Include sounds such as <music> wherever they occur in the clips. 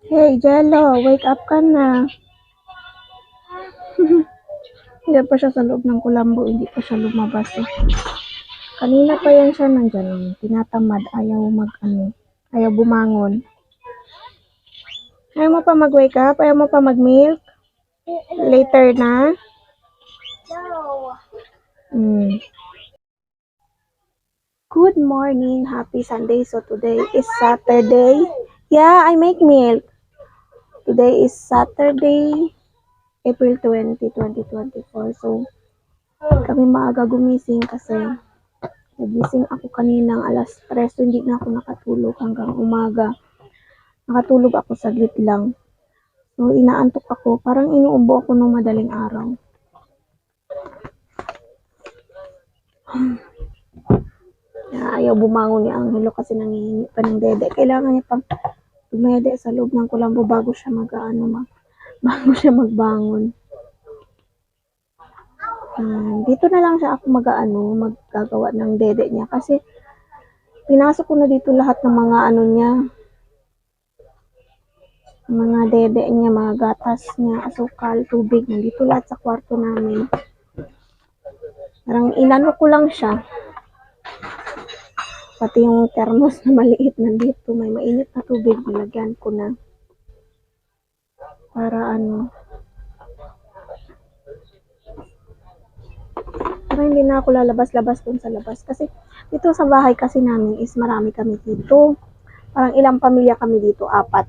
Hey, Jello, wake up ka na. <laughs> hindi pa siya sa loob ng kulambo, hindi pa siya lumabas eh. Kanina pa yan siya nandyan, tinatamad, ayaw mag, ano, ayaw bumangon. Ayaw mo pa mag-wake up? Ayaw mo pa mag-milk? Later na? No. Mm. Good morning, happy Sunday. So today is Saturday. Yeah, I make milk. Today is Saturday, April 20, 2024. So kami maaga gumising kasi nagising ako kaninang alas 3. So hindi na ako nakatulog hanggang umaga. Nakatulog ako saglit lang. So inaantok ako. Parang inuubo ako nung madaling araw. <sighs> ayaw bumangon ni Angelo kasi nangihingi pa ng dede. Kailangan niya pang dumede sa loob ng kulambo bago siya mag ano, mag, <laughs> bago siya magbangon. Hmm, dito na lang siya ako mag ano, maggagawa ng dede niya kasi pinasok ko na dito lahat ng mga ano niya mga dede niya, mga gatas niya, asukal, tubig, nandito lahat sa kwarto namin. Parang inano ko lang siya. Pati yung thermos na maliit nandito, may mainit na tubig, nilagyan ko na. Para ano. Para hindi na ako lalabas-labas dun sa labas. Kasi dito sa bahay kasi namin is marami kami dito. Parang ilang pamilya kami dito, apat.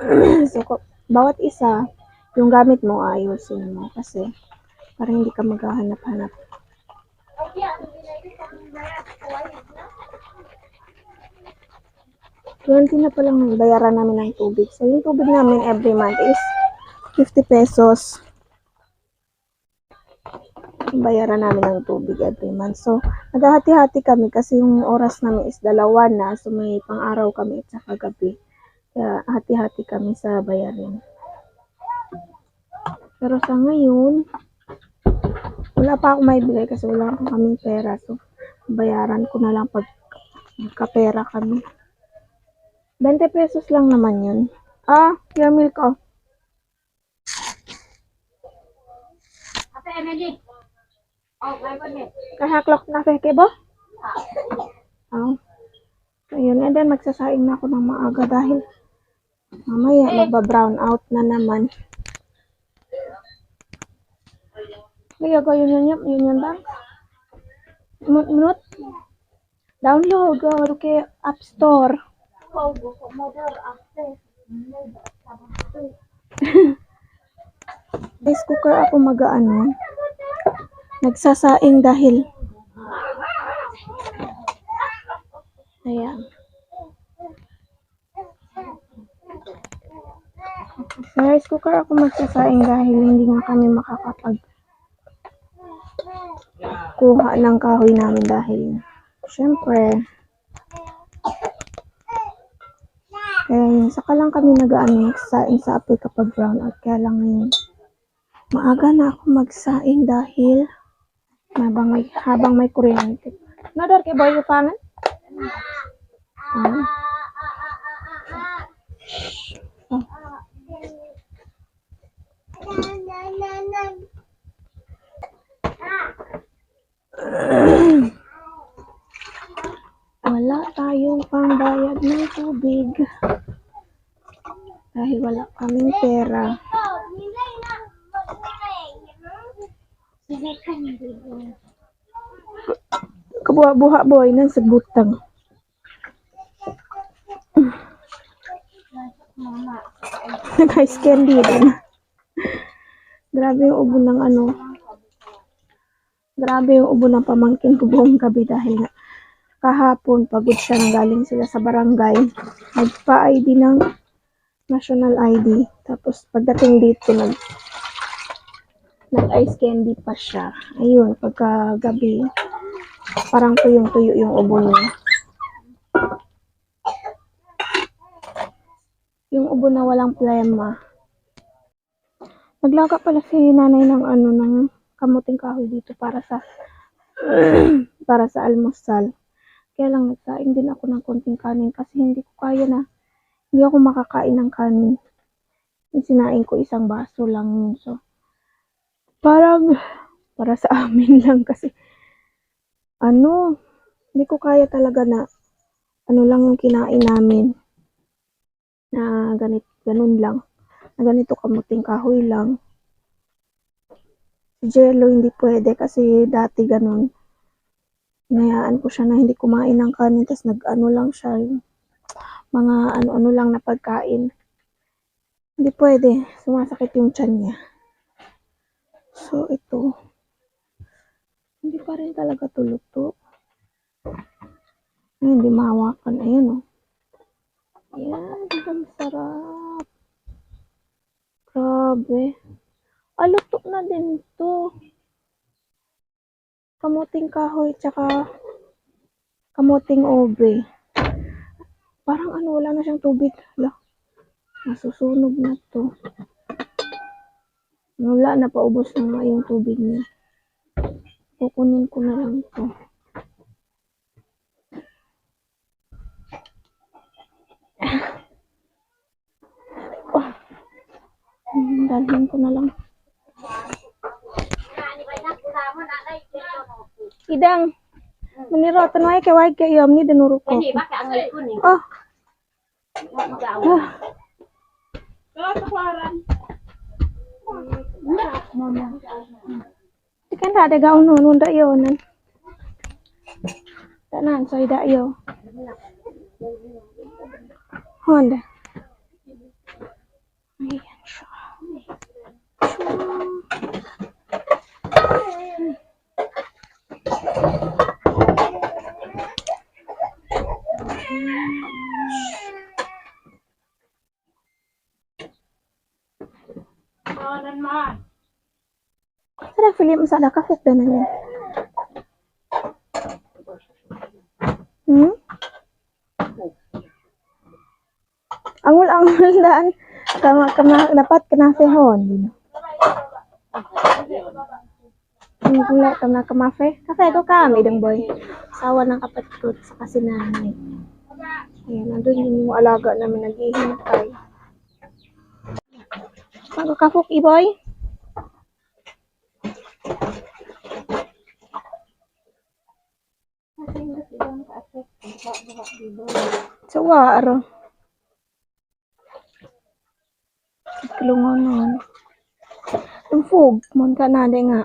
<clears throat> so, bawat isa, yung gamit mo, ayusin mo. Kasi, parang hindi ka maghahanap-hanap. 20 na palang bayaran namin ng tubig. So, yung tubig namin every month is 50 pesos. Bayaran namin ng tubig every month. So, naghahati-hati kami kasi yung oras namin is dalawa na. So, may pang-araw kami at saka gabi. Kaya, hati-hati kami sa bayarin. Pero sa ngayon, wala pa ako may bigay kasi wala akong kaming pera. So, bayaran ko na lang pag magkapera kami. 20 pesos lang naman yun. Ah, your milk oh. Ate Emily. Oh, balik. Kahaklok na feke ba? Oh. Ayun, and then magsasaing na ako ng maaga dahil mamaya magba-brown out na naman. Kaya ko yun yun yun yun yun lang. Minut. Download go kay App Store. Rice cooker ako mag-ano. Nagsasaing dahil Ayan. Rice cooker ako magsasaing dahil hindi nga kami makakapag kuha ng kahoy namin dahil syempre kaya yun, saka lang kami nag-ano, saing sa apoy kapag brown out. Kaya lang ngayon, maaga na ako magsaing dahil habang may, habang may kuryente. Nadar kay boy panan? Ah. Oh. Wala tayong pambayad ng tubig. Dahil wala kaming pera. Kabuha-buha boy nang sa butang. Nag-ice <laughs> candy din. Grabe yung ubo ng ano. Grabe yung ubo ng pamangkin ko buong gabi dahil nga kahapon pagod siya nang galing sila sa barangay. Nagpa-ID ng national ID. Tapos pagdating dito nag nag-ice candy pa siya. Ayun, pagka gabi parang tuyong-tuyo yung ubo niya. Yung ubo na walang plema. Naglaga pala si nanay ng ano ng kamuting kahoy dito para sa <clears throat> para sa almusal. Kaya lang nagsaing din ako ng konting kanin kasi hindi ko kaya na Hindi ako makakain ng kanin. Sinain ko isang baso lang yun. So, parang, para sa <laughs> amin lang kasi, ano, hindi ko kaya talaga na, ano lang yung kinain namin. Na ganit, ganun lang. Na ganito kamuting kahoy lang. Si Jello hindi pwede kasi dati ganun. Hinayaan ko siya na hindi kumain ng kanin tapos nag-ano lang siya yung mga ano-ano lang na pagkain. Hindi pwede. Sumasakit yung tiyan niya. So, ito. Hindi pa rin talaga tuluto. Ay, hindi mahawakan. Ayan, oh. Ayan, ang sarap. Grabe. Ah, luto na din to. Kamuting kahoy, tsaka kamuting obe. Parang ano, wala na siyang tubig. Hala. Nasusunog na to. Wala na, paubos na nga yung tubig niya. Kukunin ko na lang to. Oh. Hmm, Dalhin ko na lang. idang meniru roten wae ke wae ke ya meni denuruk kok oh Ikan tak ada gaun nun untuk yo. Tak nan saya tak yo. Honda. Iya. Sarap film sa da kafuk da nan yan. Hmm? Angul angul daan kama kama dapat kena sehon. Ang gula ka na kamafe. Kafe ko kami dong boy. Sawa ng kapatid ko sa kasi nanay. Ayan, nandun yung alaga namin naghihintay. Magkakafok, i-boy? So, waro. Kilungon nun. Yung fog, mon ka na nga.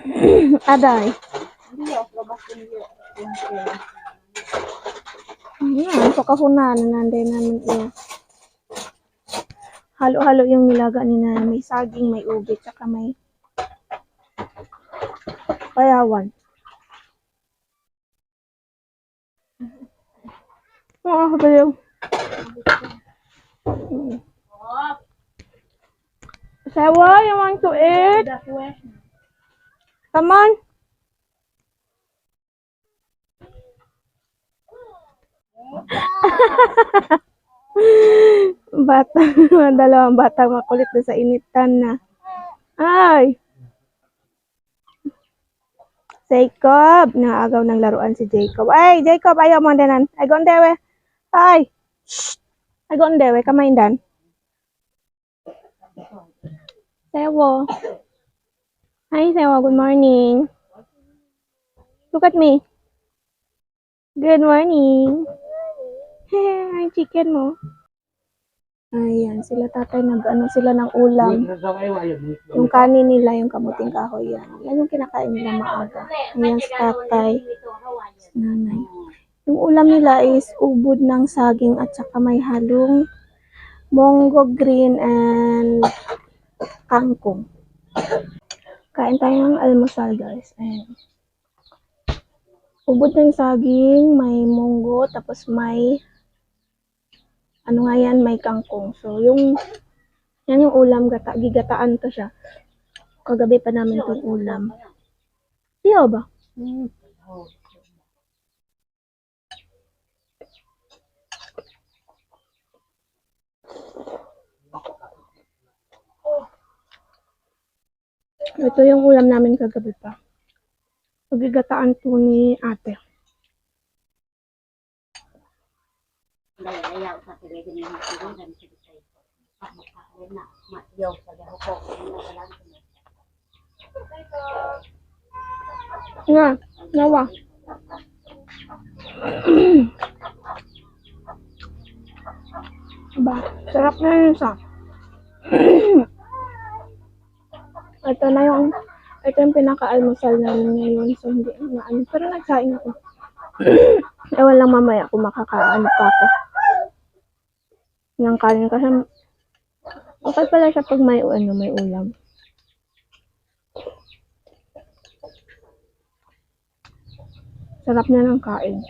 <clears throat> Aday. Ayan, so kahunan na nanday namin iya. Halo-halo yung nilaga ni na may saging, may ubi, tsaka may payawan. Oh, baliw. Sewa, you want to eat? Come on. <laughs> bata, <laughs> dalawang bata makulit na sa initan na. Ay! Jacob! Naagaw ng laruan si Jacob. Ay, Jacob, ayaw mo danan. Ay, gondewe. Ay! Shh! Ay, gondewe. Kamaindan. Sewo. Hi, Sewo. Good morning. Look at me. Good morning. <laughs> Hi, chicken mo. Ayan, sila tatay nag-ano sila ng ulam. Yung kanin nila, yung kamuting kahoy yan. Yan yung kinakain nila maaga. Ayan si tatay, si nanay. Yung ulam nila is ubod ng saging at saka may halong mongo green and kangkong. Kain tayo ng almusal guys. Ayan. Ubod ng saging, may munggo, tapos may ano nga yan, may kangkong. So, yung yan yung ulam, gata, gigataan to siya. Kagabi pa namin itong ulam. Siyo ba? Ito yung ulam namin kagabi pa. Magigataan to ni ate. Dahil ayaw sa tuloy din yung matulog dan sa bisay. Pagkakaroon na matiyaw sa gaho ko. Nga, nawa. Ba, sarap na yun sa. ito na yung, ito yung pinaka-almusal namin ngayon. So, hindi na ano. Pero nagsaing ako. <coughs> Ewan lang mamaya kung makakaano pa ako. Ng kanin kasi okay pala siya pag may ano, may ulam. Sarap na ng kain.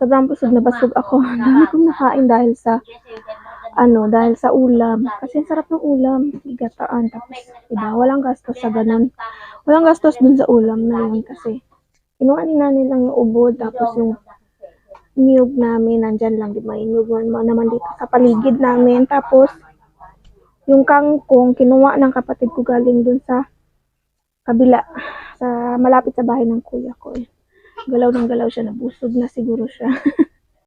Sobrang busog na busog ako. <laughs> Dami kong nakain dahil sa ano, dahil sa ulam. Kasi ang sarap ng ulam. Gigataan. Tapos, diba, walang gastos sa ganun. Walang gastos dun sa ulam na yun kasi kinuha ni nanay lang yung ubod. Tapos yung niyog namin, nandyan lang, di ba? Yung niyog naman dito sa paligid namin. Tapos, yung kangkong, kinuha ng kapatid ko galing dun sa kabila, sa malapit sa bahay ng kuya ko. Galaw ng galaw siya, nabusog na siguro siya. <laughs>